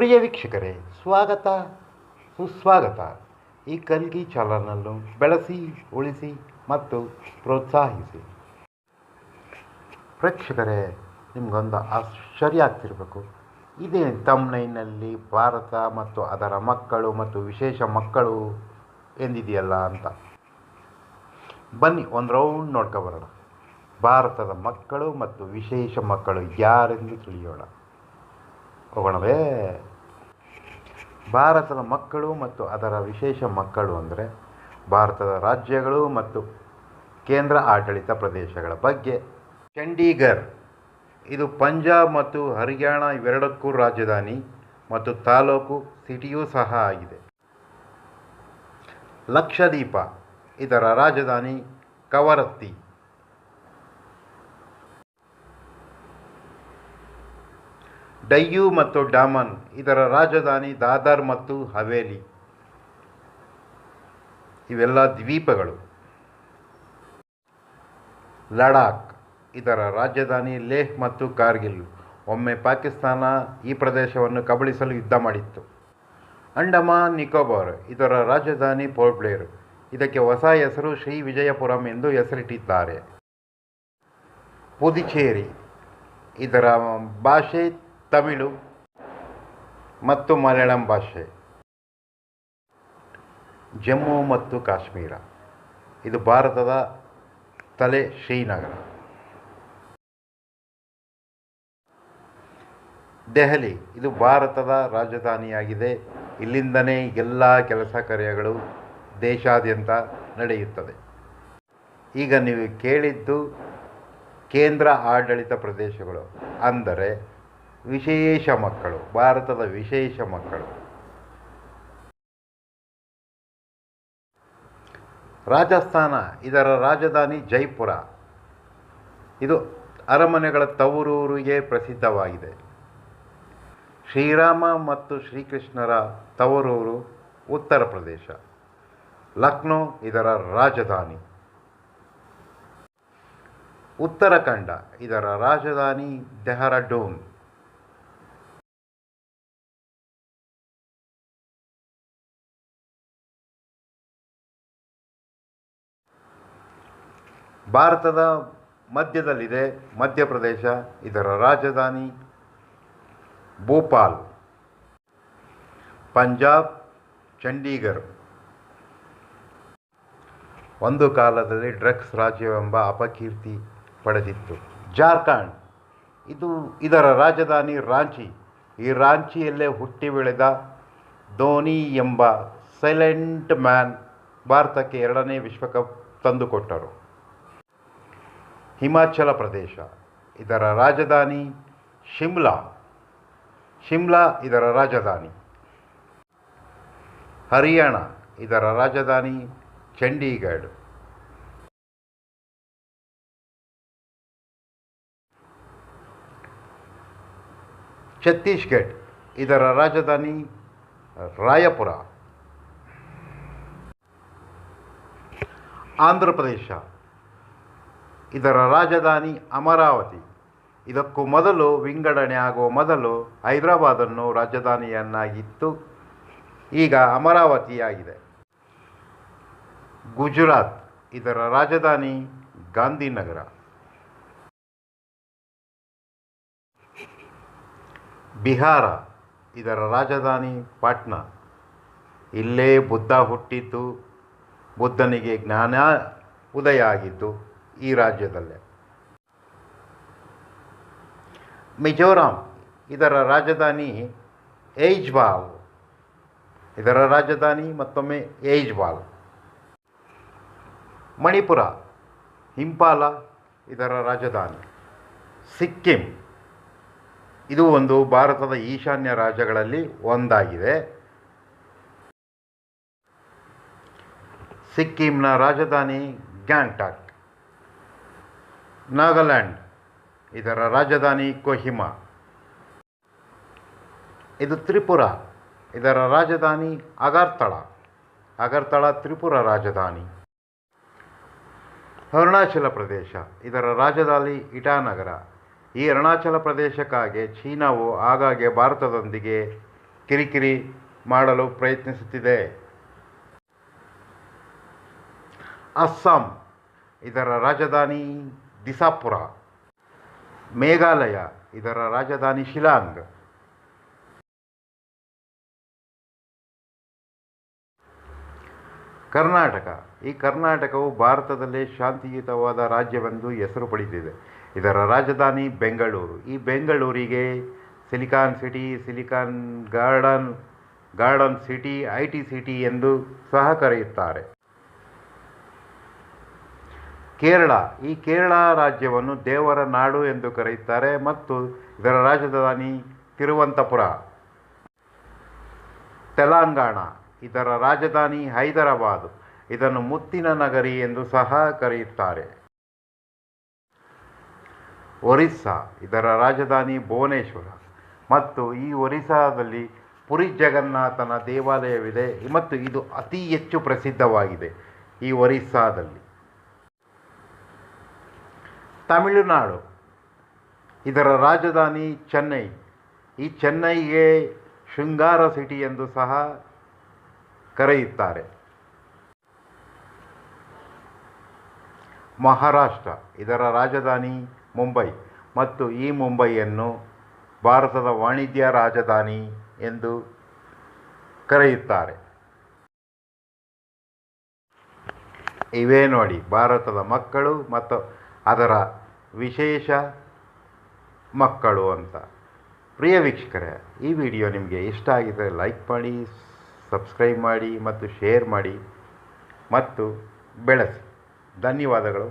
ಪ್ರಿಯ ವೀಕ್ಷಕರೇ, ಸ್ವಾಗತ, ಸುಸ್ವಾಗತ. ಈ ಕಲ್ಗಿ ಚಾನಲನ್ನು ಬೆಳೆಸಿ, ಉಳಿಸಿ ಮತ್ತು ಪ್ರೋತ್ಸಾಹಿಸಿ. ಪ್ರೇಕ್ಷಕರೇ, ನಿಮಗೊಂದು ಆಶ್ಚರ್ಯ ಆಗ್ತಿರಬೇಕು ಇದೇ ತಮ್ನೈನಲ್ಲಿ ಭಾರತ ಮತ್ತು ಅದರ ಮಕ್ಕಳು ಮತ್ತು ವಿಶೇಷ ಮಕ್ಕಳು ಎಂದಿದೆಯಲ್ಲ ಅಂತ. ಬನ್ನಿ, ಒಂದು ರೌಂಡ್ ನೋಡ್ಕೊಬರೋಣ ಭಾರತದ ಮಕ್ಕಳು ಮತ್ತು ವಿಶೇಷ ಮಕ್ಕಳು ಯಾರೆಂದು ತಿಳಿಯೋಣ. ಹೋಗೋಣವೇ. ಭಾರತದ ಮಕ್ಕಳು ಮತ್ತು ಅದರ ವಿಶೇಷ ಮಕ್ಕಳು ಅಂದರೆ ಭಾರತದ ರಾಜ್ಯಗಳು ಮತ್ತು ಕೇಂದ್ರ ಆಡಳಿತ ಪ್ರದೇಶಗಳ ಬಗ್ಗೆ. ಚಂಡೀಗರ್, ಇದು ಪಂಜಾಬ್ ಮತ್ತು ಹರಿಯಾಣ ಇವೆರಡಕ್ಕೂ ರಾಜಧಾನಿ ಮತ್ತು ತಾಲೂಕು ಸಿಟಿಯೂ ಸಹ ಆಗಿದೆ. ಲಕ್ಷದ್ವೀಪ, ಇದರ ರಾಜಧಾನಿ ಕವರತ್ತಿ. ಡಯ್ಯು ಮತ್ತು ಡಾಮನ್, ಇದರ ರಾಜಧಾನಿ ದಾದರ್ ಮತ್ತು ಹವೇಲಿ. ಇವೆಲ್ಲ ದ್ವೀಪಗಳು. ಲಡಾಖ್, ಇದರ ರಾಜಧಾನಿ ಲೇಹ್ ಮತ್ತು ಕಾರ್ಗಿಲ್. ಒಮ್ಮೆ ಪಾಕಿಸ್ತಾನ ಈ ಪ್ರದೇಶವನ್ನು ಕಬಳಿಸಲು ಯುದ್ಧ ಮಾಡಿತ್ತು. ಅಂಡಮಾನ್, ನಿಕೋಬಾರ್, ಇದರ ರಾಜಧಾನಿ ಪೋರ್ಟ್ ಬ್ಲೇರ್. ಇದಕ್ಕೆ ಹೊಸ ಹೆಸರು ಶ್ರೀ ವಿಜಯಪುರಂ ಎಂದು ಹೆಸರಿಟ್ಟಿದ್ದಾರೆ. ಪುದುಚೇರಿ, ಇದರ ಭಾಷೆ ತಮಿಳು ಮತ್ತು ಮಲಯಾಳಂ ಭಾಷೆ. ಜಮ್ಮು ಮತ್ತು ಕಾಶ್ಮೀರ. ಇದು ಭಾರತದ ತಲೆ ಶ್ರೀನಗರ. ದೆಹಲಿ. ಇದು ಭಾರತದ ರಾಜಧಾನಿಯಾಗಿದೆ. ಇಲ್ಲಿಂದನೇ ಎಲ್ಲ ಕೆಲಸ ಕಾರ್ಯಗಳು ದೇಶಾದ್ಯಂತ ನಡೆಯುತ್ತದೆ. ಈಗ ನೀವು ಕೇಳಿದ್ದು ಕೇಂದ್ರ ಆಡಳಿತ ಪ್ರದೇಶಗಳು. ಅಂದರೆ ವಿಶೇಷ ಮಕ್ಕಳು, ಭಾರತದ ವಿಶೇಷ ಮಕ್ಕಳು. ರಾಜಸ್ಥಾನ, ಇದರ ರಾಜಧಾನಿ ಜೈಪುರ. ಇದು ಅರಮನೆಗಳ ತವರೂರಿಗೆ ಪ್ರಸಿದ್ಧವಾಗಿದೆ. ಶ್ರೀರಾಮ ಮತ್ತು ಶ್ರೀಕೃಷ್ಣರ ತವರೂರು ಉತ್ತರ ಪ್ರದೇಶ. ಲಕ್ನೋ, ಇದರ ರಾಜಧಾನಿ. ಉತ್ತರಾಖಂಡ, ಇದರ ರಾಜಧಾನಿ ಡೆಹರಾಡೂನ್. ಭಾರತದ ಮಧ್ಯದಲ್ಲಿದೆ ಮಧ್ಯಪ್ರದೇಶ, ಇದರ ರಾಜಧಾನಿ ಭೋಪಾಲ್. ಪಂಜಾಬ್, ಚಂಡೀಗರ್. ಒಂದು ಕಾಲದಲ್ಲಿ ಡ್ರಗ್ಸ್ ರಾಜ್ಯವೆಂಬ ಅಪಕೀರ್ತಿ ಪಡೆದಿತ್ತು. ಜಾರ್ಖಂಡ್. ಇದು ಇದರ ರಾಜಧಾನಿ ರಾಂಚಿ. ಈ ರಾಂಚಿಯಲ್ಲೇ ಹುಟ್ಟಿ ಬೆಳೆದ ಧೋನಿ ಎಂಬ ಸೈಲೆಂಟ್ ಮ್ಯಾನ್ ಭಾರತಕ್ಕೆ ಎರಡನೇ ವಿಶ್ವಕಪ್ ತಂದುಕೊಟ್ಟರು. ಹಿಮಾಚಲ ಪ್ರದೇಶ, ಇದರ ರಾಜಧಾನಿ ಶಿಮ್ಲಾ. ಶಿಮ್ಲಾ, ಇದರ ರಾಜಧಾನಿ. ಹರಿಯಾಣ, ಇದರ ರಾಜಧಾನಿ ಚಂಡೀಗಢ್. ಛತ್ತೀಸ್ಗಢ್, ಇದರ ರಾಜಧಾನಿ ರಾಯಪುರ. ಆಂಧ್ರ ಪ್ರದೇಶ ಇದರ ರಾಜಧಾನಿ ಅಮರಾವತಿ. ಇದಕ್ಕೂ ಮೊದಲು ವಿಂಗಡಣೆ ಆಗುವ ಮೊದಲು ಹೈದರಾಬಾದನ್ನು ರಾಜಧಾನಿಯನ್ನಾಗಿತ್ತು. ಈಗ ಅಮರಾವತಿಯಾಗಿದೆ. ಗುಜರಾತ್, ಇದರ ರಾಜಧಾನಿ ಗಾಂಧಿನಗರ. ಬಿಹಾರ, ಇದರ ರಾಜಧಾನಿ ಪಾಟ್ನಾ. ಇಲ್ಲೇ ಬುದ್ಧ ಹುಟ್ಟಿದ್ದು, ಬುದ್ಧನಿಗೆ ಜ್ಞಾನ ಉದಯ ಆಗಿದ್ದು. ಈ ರಾಜ್ಯದಲ್ಲೇ. ಮಿಜೋರಾಂ, ಇದರ ರಾಜಧಾನಿ ಏಜ್ಬಾಲ್ ಇದರ ರಾಜಧಾನಿ ಮತ್ತೊಮ್ಮೆ ಏಜ್ಬಾಲ್ ಮಣಿಪುರ, ಹಿಂಪಾಲ, ಇದರ ರಾಜಧಾನಿ. ಸಿಕ್ಕಿಂ, ಇದು ಒಂದು ಭಾರತದ ಈಶಾನ್ಯ ರಾಜ್ಯಗಳಲ್ಲಿ ಒಂದಾಗಿದೆ. ಸಿಕ್ಕಿಂನ ರಾಜಧಾನಿ ಗ್ಯಾಂಗ್ಟಾಕ್. ನಾಗಾಲ್ಯಾಂಡ್, ಇದರ ರಾಜಧಾನಿ ಕೊಹಿಮಾ. ಇದು ತ್ರಿಪುರ, ಇದರ ರಾಜಧಾನಿ ಅಗರ್ತಳ ಅಗರ್ತಳ ತ್ರಿಪುರ ರಾಜಧಾನಿ. ಅರುಣಾಚಲ ಪ್ರದೇಶ, ಇದರ ರಾಜಧಾನಿ ಇಟಾನಗರ. ಈ ಅರುಣಾಚಲ ಪ್ರದೇಶಕ್ಕಾಗಿ ಚೀನಾವು ಆಗಾಗ್ಗೆ ಭಾರತದೊಂದಿಗೆ ಕಿರಿಕಿರಿ ಮಾಡಲು ಪ್ರಯತ್ನಿಸುತ್ತಿದೆ. ಅಸ್ಸಾಂ, ಇದರ ರಾಜಧಾನಿ ದಿಸಾಪುರ, ಮೇಘಾಲಯ, ಇದರ ರಾಜಧಾನಿ ಶಿಲಾಂಗ್. ಕರ್ನಾಟಕ. ಈ ಕರ್ನಾಟಕವು ಭಾರತದಲ್ಲೇ ಶಾಂತಿಯುತವಾದ ರಾಜ್ಯವೆಂದು ಹೆಸರು ಪಡೆದಿದೆ. ಇದರ ರಾಜಧಾನಿ ಬೆಂಗಳೂರು. ಈ ಬೆಂಗಳೂರಿಗೆ silicon city, silicon garden garden city, I T city ಎಂದು ಸಹ ಕರೆಯುತ್ತಾರೆ. ಕೇರಳ. ಈ ಕೇರಳ ರಾಜ್ಯವನ್ನು ದೇವರ ನಾಡು ಎಂದು ಕರೆಯುತ್ತಾರೆ ಮತ್ತು ಇದರ ರಾಜಧಾನಿ ತಿರುವಂತಪುರ. ತೆಲಂಗಾಣ, ಇದರ ರಾಜಧಾನಿ ಹೈದರಾಬಾದ್, ಇದನ್ನು ಮುತ್ತಿನ ನಗರಿ ಎಂದು ಸಹ ಕರೆಯುತ್ತಾರೆ. ಒರಿಸ್ಸಾ, ಇದರ ರಾಜಧಾನಿ ಭುವನೇಶ್ವರ. ಮತ್ತು ಈ ಒರಿಸ್ಸಾದಲ್ಲಿ ಪುರಿ ಜಗನ್ನಾಥನ ದೇವಾಲಯವಿದೆ. ಮತ್ತು ಇದು ಅತಿ ಹೆಚ್ಚು ಪ್ರಸಿದ್ಧವಾಗಿದೆ ಈ ಒರಿಸ್ಸಾದಲ್ಲಿ. ತಮಿಳುನಾಡು. ಇದರ ರಾಜಧಾನಿ ಚೆನ್ನೈ. ಈ ಚೆನ್ನೈಗೆ ಶೃಂಗಾರ ಸಿಟಿ ಎಂದು ಸಹ ಕರೆಯುತ್ತಾರೆ. ಮಹಾರಾಷ್ಟ್ರ, ಇದರ ರಾಜಧಾನಿ ಮುಂಬೈ ಮತ್ತು ಈ ಮುಂಬೈಯನ್ನು ಭಾರತದ ವಾಣಿಜ್ಯ ರಾಜಧಾನಿ ಎಂದು ಕರೆಯುತ್ತಾರೆ. ಇವೇ ನೋಡಿ, ಭಾರತದ ಮಕ್ಕಳು ಮತ್ತು ಅದರ ವಿಶೇಷ ಮಕ್ಕಳು ಅಂತ. ಪ್ರಿಯ ವೀಕ್ಷಕರೇ, ಈ ವಿಡಿಯೋ ನಿಮಗೆ ಇಷ್ಟ ಆಗಿದ್ದರೆ ಲೈಕ್ ಮಾಡಿ, ಸಬ್ಸ್ಕ್ರೈಬ್ ಮಾಡಿ ಮತ್ತು ಶೇರ್ ಮಾಡಿ ಮತ್ತು ಬೆಳೆಸಿ. ಧನ್ಯವಾದಗಳು.